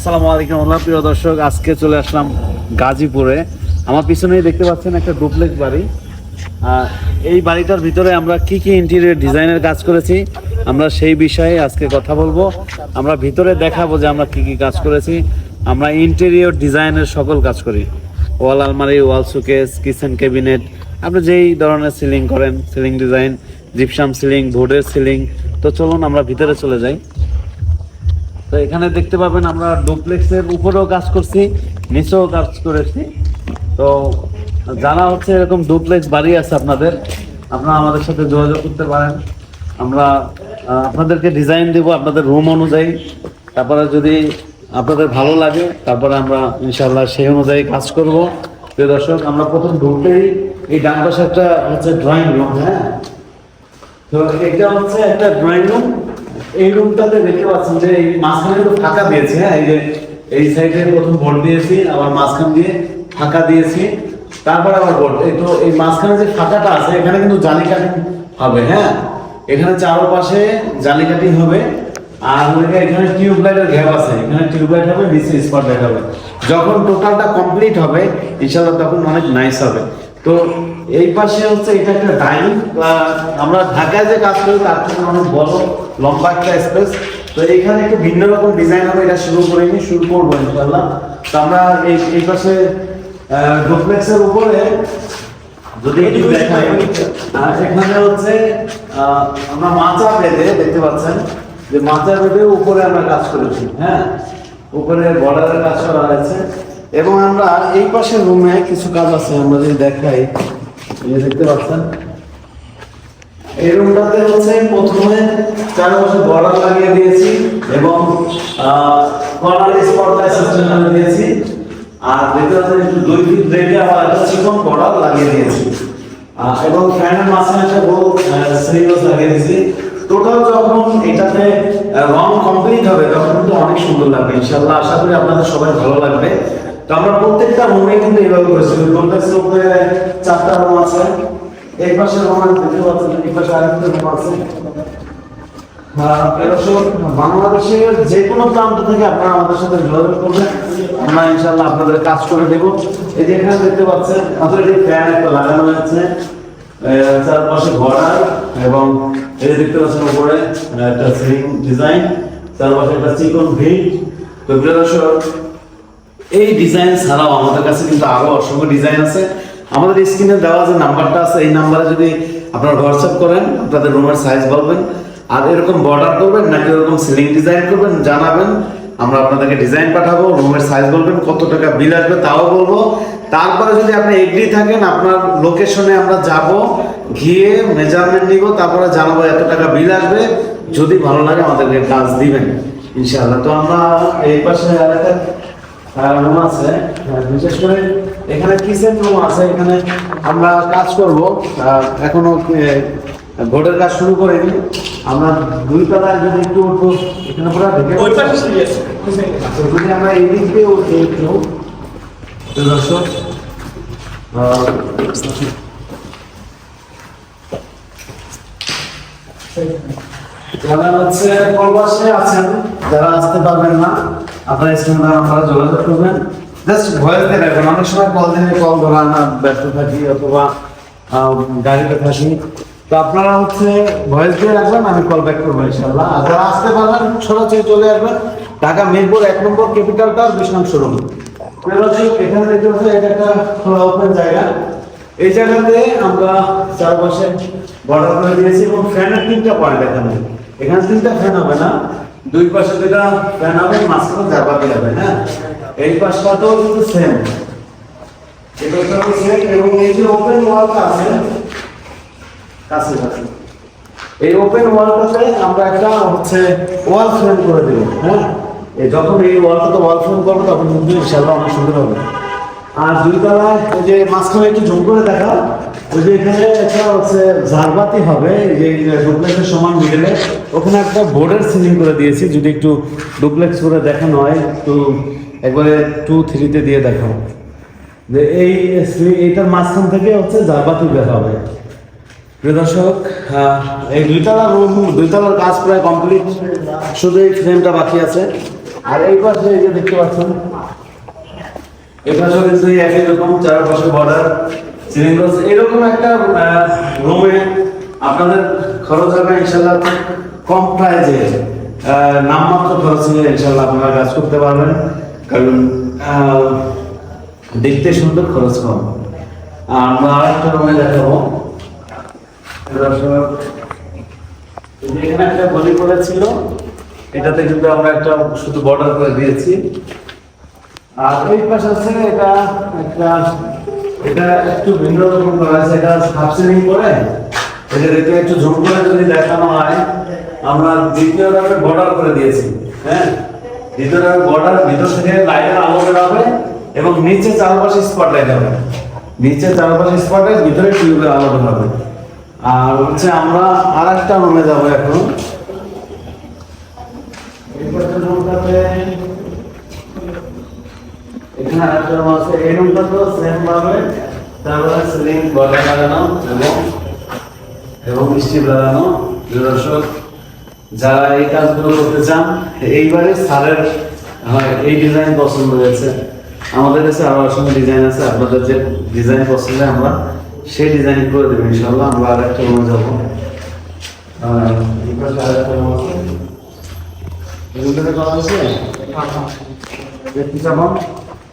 আসসালামু আলাইকুম আল্লাহ প্রিয় দর্শক, আজকে চলে আসলাম গাজীপুরে। আমার পিছনেই দেখতে পাচ্ছেন একটা ডুপ্লেক্স বাড়ি। এই বাড়িটার ভিতরে আমরা কি কি ইন্টেরিয়র ডিজাইনের কাজ করেছি, আমরা সেই বিষয়ে আজকে কথা বলব। আমরা ভিতরে দেখাবো যে আমরা কি কি কাজ করেছি। আমরা ইন্টেরিয়র ডিজাইনের সকল কাজ করি। ওয়াল আলমারি, ওয়াল সুকেস কিচেন ক্যাবিনেট আপনি যেই ধরনের সিলিং করেন সিলিং ডিজাইন জিপসাম সিলিং বোর্ডের সিলিং তো চলুন আমরা ভিতরে চলে যাই। তো এখানে দেখতে পাবেন আমরা ডুপ্লেক্সের উপরেও কাজ করছি, নিচেও কাজ করেছি। তো জানা হচ্ছে এরকম ডুপ্লেক্স বাড়ি আছে আপনাদের, আপনারা আমাদের সাথে যোগাযোগ করতে পারেন। আমরা আপনাদেরকে ডিজাইন দেব আপনাদের রুম অনুযায়ী। তারপরে যদি আপনাদের ভালো লাগে, তারপরে আমরা ইনশাল্লাহ সেই অনুযায়ী কাজ করব। প্রিয় দর্শক, আমরা প্রথম ঢুকতেই এই ডান পাশে একটা হচ্ছে ড্রয়িং রুম হ্যাঁ? তো এটা হচ্ছে একটা ড্রয়িং রুম এই রুমটাতে দেখতে পাচ্ছেন যে এই মাঝখানে তো ফাঁকা দিয়েছে হ্যাঁ? এই যে, এই সাইডে প্রথম বোর্ড দিয়েছি, আবার মাঝখান দিয়ে ফাঁকা দিয়েছি, তারপর আবার বোর্ড এই তো, এই মাঝখানে যে ফাঁকাটা আছে, এখানে কিন্তু জালিকাঠি হবে হ্যাঁ? এখানে চারপাশে জালিকাঠি হবে, আর এখানে টিউবলাইটের গ্যাপ আছে। এখানে টিউবলাইট হবে, নিচে স্পট লাইট হবে। যখন টোটালটা কমপ্লিট হবে, ইনশাআল্লাহ তখন অনেক নাইস হবে। তো এই পাশে হচ্ছে এটা একটা ডাইনিং আমরা ঢাকায় যে কাজ করি তার থেকে অনেক বড় লম্বা একটা স্পেস তো এখানে একটু ভিন্ন রকম ডিজাইন হবে এটা শুরু করে নি শুরু করব ইনশাআল্লাহ। তো আমরা এই এই পাশে ডুপ্লেক্সের উপরে যদি একটু দেখাই আর এখানে হচ্ছে আমরা মাচা বেঁধে দেখতে পাচ্ছেন যে মাচা বেঁধে উপরে আমরা কাজ করেছি হ্যাঁ? উপরে বর্ডারের কাজ করা হয়েছে। এবং আমরা এই পাশের রুমে কিছু কাজ আছে আমরা যদি দেখাই। এই দেখতে পাচ্ছেন, এই রুমটাতে হচ্ছে প্রথমে চারপাশে বর্ডার লাগিয়ে দিয়েছি এবং কর্নার স্পটলাইট সিস্টেম লাগিয়ে দিয়েছি। আর ভেতরে একটু দুই ফিট রেখে আবার একটা চিকন বর্ডার লাগিয়ে দিয়েছি। এবং ফ্যানের মাঝখানে একটা বড় সিরিয়াস লাগিয়ে দিয়েছি। টোটাল যখন এটাতে রং কমপ্লিট হবে, তখন কিন্তু অনেক সুন্দর লাগবে। ইনশাআল্লাহ আশা করি আপনাদের সবাই ভালো লাগবে। আমরা প্রত্যেকটা রুমে কিন্তু এইভাবে করেছি। কমপ্লেক্সের উপরে চারটা রুম আছে। এই পাশে রুম আছে, দেখতে পাচ্ছেন এই পাশে আরেকটা রুম আছে। বাংলাদেশের যে কোনো প্রান্ত থেকে আপনারা আমাদের সাথে যোগাযোগ করবেন। আমরা ইনশাল্লাহ আপনাদের কাজ করে দেব। এই যে এখানে দেখতে পাচ্ছেন অলরেডি ফ্যান একটা লাগানো হয়েছে। চারপাশে ঘোড়া এবং এই দেখতে পাচ্ছেন উপরে একটা সিলিং ডিজাইন, চারপাশে একটা চিকন ভিট। তো প্রিয় দর্শক এই ডিজাইন ছাড়াও আমাদের কাছে কিন্তু আরও অসংখ্য ডিজাইন আছে। আমাদের স্ক্রিনে দেওয়া যে নাম্বারটা আছে, এই নাম্বারে যদি আপনারা হোয়াটসঅ্যাপ করেন, আপনাদের রুমের সাইজ বলবেন। আর এরকম বর্ডার করবেন নাকি এরকম সিলিং ডিজাইন করবেন, জানাবেন। আমরা আপনাদেরকে ডিজাইন পাঠাবো রুমের সাইজ বলবেন, কত টাকা বিল আসবে তাও বলব। তারপরে যদি আপনি এগ্রি থাকেন, আপনার লোকেশনে আমরা যাব, গিয়ে মেজারমেন্ট নিব, তারপরে জানাব এত টাকা বিল আসবে। যদি ভালো লাগে আমাদেরকে কাজ দিবেন, ইনশাআল্লাহ। তো আমরা এই পাশে আরেকটা রুম আছে। বিশেষ করে এখানে কিচেন রুম আছে এখানে আমরা কাজ করব। এখনও ভোটের কাজ শুরু করিনি। আমরা দুই তলায় যদি একটু উঠবো এখানে পুরো যদি আমরা এই দিক দিয়ে উঠি একটু দর্শক যারা হচ্ছে প্রবাসে আছেন যারা আসতে পারবেন না আপনারা স্ক্রিনে আপনারা যোগাযোগ করবেন? জাস্ট ভয়েস দিয়ে রাখবেন। অনেক সময় কল দিনে কল ধরা না, ব্যস্ত থাকি অথবা গাড়িতে থাকি। তো আপনারা হচ্ছে ভয়েস দিয়ে রাখবেন, আমি কল ব্যাক করব ইনশাল্লাহ আর যারা আসতে পারবেন, সরাসরি চলে আসবেন। ঢাকা মিরপুর এক নম্বর ক্যাপিটাল টাওয়ার বিশ নং শোরুম এখানে দেখতে পাচ্ছি এটা একটা খোলা ওপেন জায়গা। এই জায়গাতে আমরা চারপাশে বর্ডার করে দিয়েছি এবং ফ্যানের তিনটা পয়েন্ট এখানে। এখানে তিনটা ফ্যান হবে না। দুই পাশে দুটা ফ্যান হবে, মাঝখানে জারবাতি হবে হ্যাঁ? এই পাশটাতেও কিন্তু সেম এবং এই যে ওপেন ওয়ালটা আছে, কাছে কাছে। এই ওপেন ওয়ালটাতে আমরা একটা হচ্ছে ওয়াল ফ্রেম করে দেবো হ্যাঁ? এই যখন এই ওয়ালটাতে ওয়াল ফ্রেম করব, তখন কিন্তু অনেক সুন্দর হবে। আর দুই তলায় যে মাঝখানে একটু ঝুম করে দেখা এখানে একটা হচ্ছে ঝাড়বাতি হবে যে ডুপ্লেক্সের সমান মিডলে ওখানে একটা বোর্ডের সিলিং করে দিয়েছি, যদি একটু ডুপ্লেক্স করে দেখানো হয়, একটু একবারে টু থ্রিতে দিয়ে দেখাও। যে এই এইটার মাঝখান থেকে হচ্ছে ঝাড়বাতি বের হবে। প্রিয় দর্শক এই দুইতলা রুম দুইতলার কাজ প্রায় কমপ্লিট শুধু এই ফ্রেমটা বাকি আছে। আর এই পাশে এই যে দেখতে পাচ্ছেন, এই পাশে কিন্তু একই রকম, চারপাশে বর্ডার সিলিং রয়েছে এরকম একটা রুমে আপনাদের খরচ হবে ইনশাল্লাহ কম প্রাইজে নামমাত্র খরচে ইনশাল্লাহ আপনারা কাজ করতে পারবেন। কারণ দেখতে সুন্দর, খরচ কম। আমরা আরেকটা রুমে দেখাবো। এখানে একটা গলি করেছিল এটাতে কিন্তু আমরা একটা শুধু বর্ডার করে দিয়েছি। আর এই পাশে আছে এটা একটা এটা একটু ভিন্ন রকম করা আছে, এটা করে, এটা দেখতে একটু ঝুম করে যদি দেখানো হয়, আমরা দ্বিতীয় ধাপে বর্ডার করে দিয়েছি হ্যাঁ? দ্বিতীয় ধাপে বর্ডার ভিতর থেকে লাইটের আলো বেরোবে এবং নিচে চারপাশে স্পটলাইট হবে। নিচে চারপাশে স্পটলাইট ভিতরে টিউবের আলো বেরোবে। আর হচ্ছে আমরা আর একটা রুমে যাব এখন এই পাশের রুমটাতে এখানে আরেকটা রুম আছে এই রুমটা তো সেম ভাবে তারপরে সিলিং বর্ডার লাগানো এবং এবং স্টিল লাগানো দর্শক যারা এই কাজগুলো করতে চান এইবারে স্যারের হয় এই ডিজাইন পছন্দ হয়েছে। আমাদের কাছে আরও অসংখ্য ডিজাইন আছে আপনাদের যে ডিজাইন পছন্দ আমরা সেই ডিজাইন করে দেবো ইনশাল্লাহ আমরা আর একটা রুমে যাব আছে। রুমটাতে করা হয়েছে?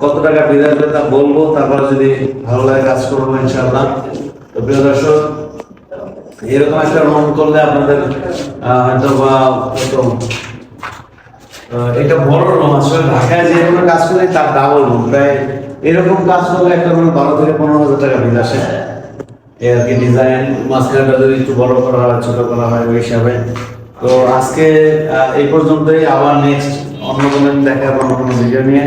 কত টাকা বিল আসবে তা বলব, তারপরে যদি ভালো লাগে কাজ করব, ইনশাআল্লাহ। তো প্রিয় দর্শক, এরকম একটা রুম করলে আপনাদের হয়তো বা এটা বড় রুম ঢাকায় যে কোনো কাজ করে তার ডাবল প্রায় এরকম কাজ করলে একটা রুম বারো থেকে পনেরো হাজার টাকা বিল আসে। এই আর কি ডিজাইন মাঝখানটা যদি একটু বড় করা হয়, ছোট করা হয়, ওই হিসাবে। তো আজকে এই পর্যন্তই। আবার নেক্সট অন্য কোনো দেখা অন্য কোনো ভিডিও নিয়ে।